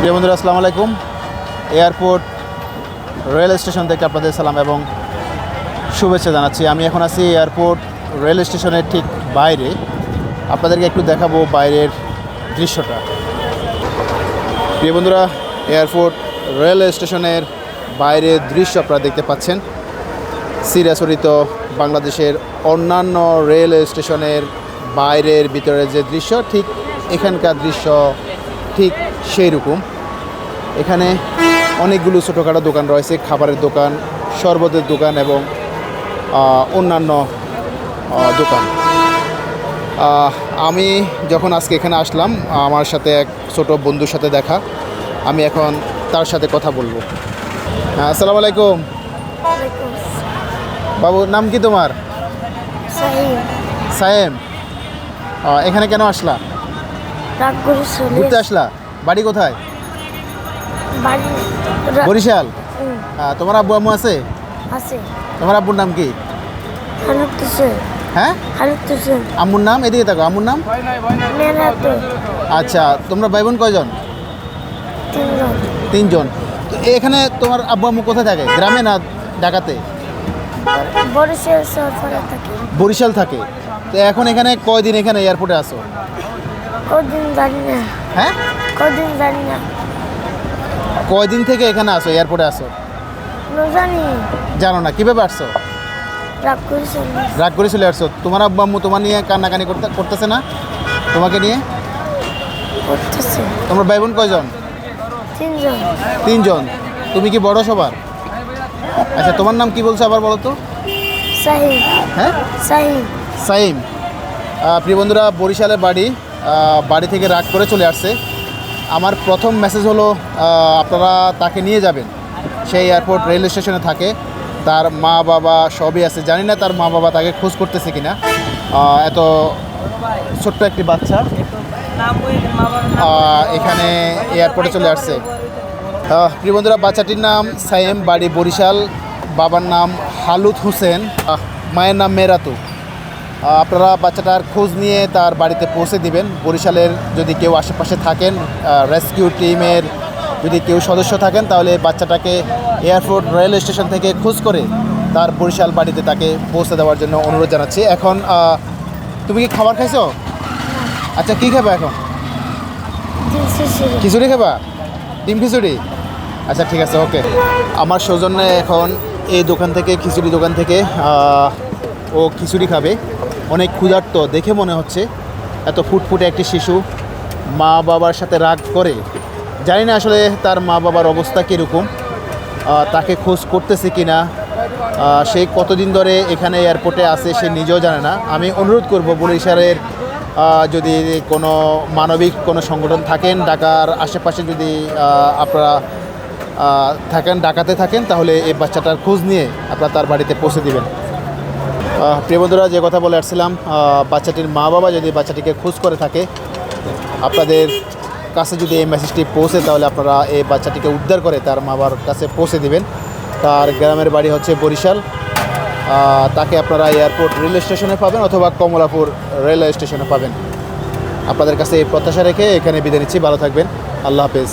প্রিয় বন্ধুরা, আসসালামু আলাইকুম। এয়ারপোর্ট রেল স্টেশন থেকে আপনাদের সালাম এবং শুভেচ্ছা জানাচ্ছি। আমি এখন আছি এয়ারপোর্ট রেল স্টেশনের ঠিক বাইরে। আপনাদেরকে একটু দেখাবো বাইরের দৃশ্যটা। প্রিয় বন্ধুরা, এয়ারপোর্ট রেল স্টেশনের বাইরের দৃশ্য আপনারা দেখতে পাচ্ছেন। সিরাচরিত বাংলাদেশের অন্যান্য রেল স্টেশনের বাইরের ভিতরের যে দৃশ্য, ঠিক এখানকার দৃশ্য ঠিক সেই রকম এখানে অনেকগুলো ছোটোখাটো দোকান রয়েছে খাবারের দোকান শরবতের দোকান এবং অন্যান্য দোকান। আমি যখন আজকে এখানে আসলাম আমার সাথে এক ছোট বন্ধুর সাথে দেখা। আমি এখন তার সাথে কথা বলব। হ্যাঁ আসসালামু আলাইকুম। বাবু নাম কি তোমার? সাহিম এখানে কেন আসলা? রাগ করে চলে ঘুরতে আসলা? বাড়ি কোথায়? বাড়ি বরিশাল? আহ, তোমার আব্বু আম্মু আছে? আছে। তোমার আব্বুর নাম কি? হোসেন হ্যাঁ? হালত হোসেন আম্মুর নাম? এদিকে থাকো আম্মুর নাম? আচ্ছা তোমরা ভাই বোন কয়জন? তিনজন। তিনজন। তো এখানে তোমার আব্বু আম্মু কোথায় থাকে? গ্রামে না ঢাকাতে? বরিশাল থাকি। বরিশাল থাকে। তো এখন এখানে কয়দিন এখানে এয়ারপোর্টে আসো কদিন জানি না। হ্যাঁ? কদিন জানি না। কয়দিন থেকে এখানে আসো এয়ারপোর্টে আসো? ন জানি জানো না কীভাবে আসছো? রাগ করে চলে রাগ করে চলে আসছো। তোমার আব্বু আম্মু তোমার নিয়ে কান্নাকানি করতে করতেছে না? তোমাকে নিয়ে? করতেছে। তোমার ভাই বোন কয়জন? তিনজন। তিনজন। তুমি কি বড় সবার? আচ্ছা তোমার নাম কি বলছো আবার বলো তো? সাহিম হ্যাঁ? সাহিম সাইম। প্রিয় বন্ধুরা বরিশালের বাড়ি বাড়ি থেকে রাগ করে চলে আসছে। আমার প্রথম মেসেজ হলো আপনারা তাকে নিয়ে যাবেন। সেই এয়ারপোর্ট রেল স্টেশনে থাকে। তার মা বাবা সবই আছে। জানি না তার মা বাবা তাকে খোঁজ করতেছে কিনা। এত ছোট্ট একটি বাচ্চা। এখানে এয়ারপোর্টে চলে আসছে। প্রিয় বন্ধুরা, বাচ্চাটির নাম সাইম, বাড়ি বরিশাল। বাবার নাম হালুদ হোসেন। মায়ের নাম মেরাতু আপনারা বাচ্চাটার খোঁজ নিয়ে তার বাড়িতে পৌঁছে দিবেন। বরিশালের যদি কেউ আশেপাশে থাকেন রেস্কিউ টিমের যদি কেউ সদস্য থাকেন তাহলে বাচ্চাটাকে এয়ারপোর্ট রেল স্টেশন থেকে খোঁজ করে তার বরিশাল বাড়িতে তাকে পৌঁছে দেওয়ার জন্য অনুরোধ জানাচ্ছি। এখন তুমি কি খাবার খাইছো? আচ্ছা কী খাবা এখন? খিচুড়ি। খাবা? ডিম খিচুড়ি? আচ্ছা ঠিক আছে ওকে। আমার সৌজন্যে এখন এই দোকান থেকে খিচুড়ি দোকান থেকে ও খিচুড়ি খাবে। অনেক ক্ষুধার্ত দেখে মনে হচ্ছে এত ফুটফুটে একটি শিশু মা বাবার সাথে রাগ করে। জানি না আসলে তার মা বাবার অবস্থা কীরকম তাকে খোঁজ করতেছে কি না সে কতদিন ধরে এখানে এয়ারপোর্টে আছে সে নিজেও জানে না। আমি অনুরোধ করব বরিশালের যদি কোনো মানবিক কোনো সংগঠন থাকেন, ঢাকার আশেপাশে যদি আপনারা থাকেন ঢাকাতে থাকেন, তাহলে এই বাচ্চাটার খোঁজ নিয়ে আপনারা তার বাড়িতে পৌঁছে দিবেন। প্রিয় বন্ধুরা, যে কথা বলে আসছিলাম বাচ্চাটির মা বাবা যদি বাচ্চাটিকে খোঁজ করে থাকে, আপনাদের কাছে যদি এই মেসেজটি পৌঁছে, তাহলে আপনারা এই বাচ্চাটিকে উদ্ধার করে তার মা বাবার কাছে পৌঁছে দিবেন। তার গ্রামের বাড়ি হচ্ছে বরিশাল। তাকে আপনারা এয়ারপোর্ট রেল স্টেশনে পাবেন অথবা কমলাপুর রেলওয়ে স্টেশনে পাবেন। আপনাদের কাছে এই প্রত্যাশা রেখে এখানে বিদায় নিচ্ছি। ভালো থাকবেন। আল্লাহ হাফেজ।